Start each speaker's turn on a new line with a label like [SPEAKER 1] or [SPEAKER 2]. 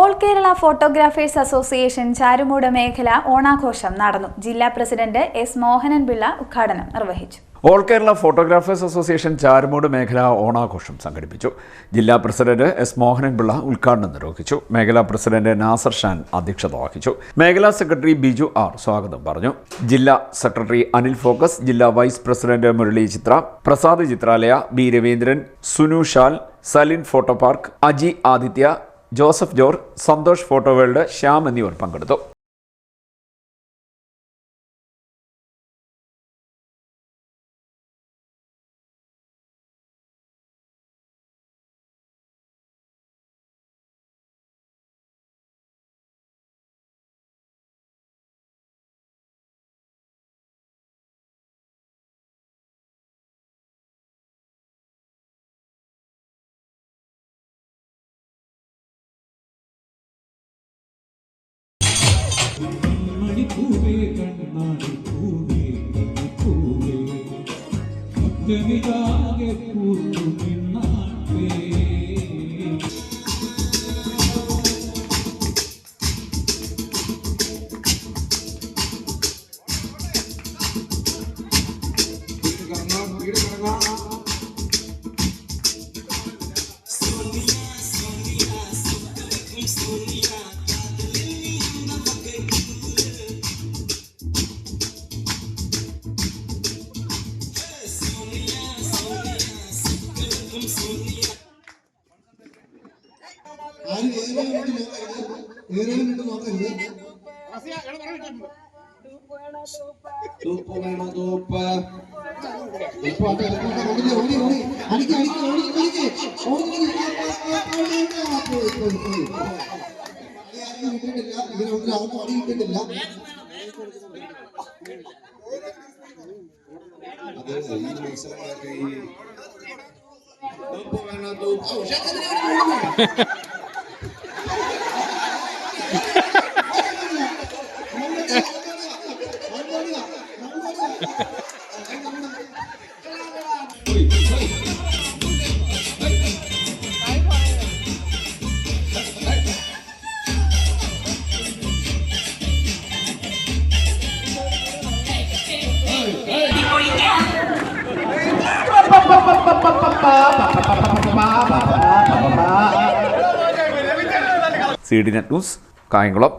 [SPEAKER 1] All Kerala photographers association Charummood മേഖല ഓണാഘോഷം നടന്നു. ജില്ലാ പ്രസിഡന്റ് എസ് മോഹനൻ പിള്ള ഉദ്ഘാടനം നിർവഹിച്ചു.
[SPEAKER 2] All Kerala photographers association Charummood മേഖല ഓണാഘോഷം സംഘടിപ്പിച്ചു. ജില്ലാ പ്രസിഡന്റ് എസ് മോഹനൻ പിള്ള ഉദ്ഘാടനം നിർവഹിച്ചു. മേഖലാ പ്രസിഡന്റ് നാസർ ഷാൻ അധ്യക്ഷത വഹിച്ചു. മേഖലാ സെക്രട്ടറി ബിജു ആർ സ്വാഗതം പറഞ്ഞു. ജില്ലാ സെക്രട്ടറി അനിൽ ഫോക്കസ് ജില്ലാ vice president Murali Chithra Prasad Chithralaya B Raveendran Sunu Shal Salin photo park Aji Aditya Joseph George Santhosh photo world Shyam എന്നിവർ പങ്കെടുത്തു.
[SPEAKER 3] മണിപ്പൂവേ കണ്ണാടി പൂവേ കണ്ണിപ്പൂവേ മുറ്റമിതാകെ പൂത്തു നിന്നാട്ടേ.
[SPEAKER 4] ആരും ഓടിക്ക്. ഓടി, ഓടി. ഓടി, ഓടി. ആ, പോയി, പോയി, പോയി. അടി ആർക്കും അടി കിട്ടിയിട്ടില്ല. അത് ഈ മത്സരങ്ങളൊക്കെ ഈ തൂപ്പ് വേണോ തൂപ്പ്
[SPEAKER 2] C D net news Kayamkulam.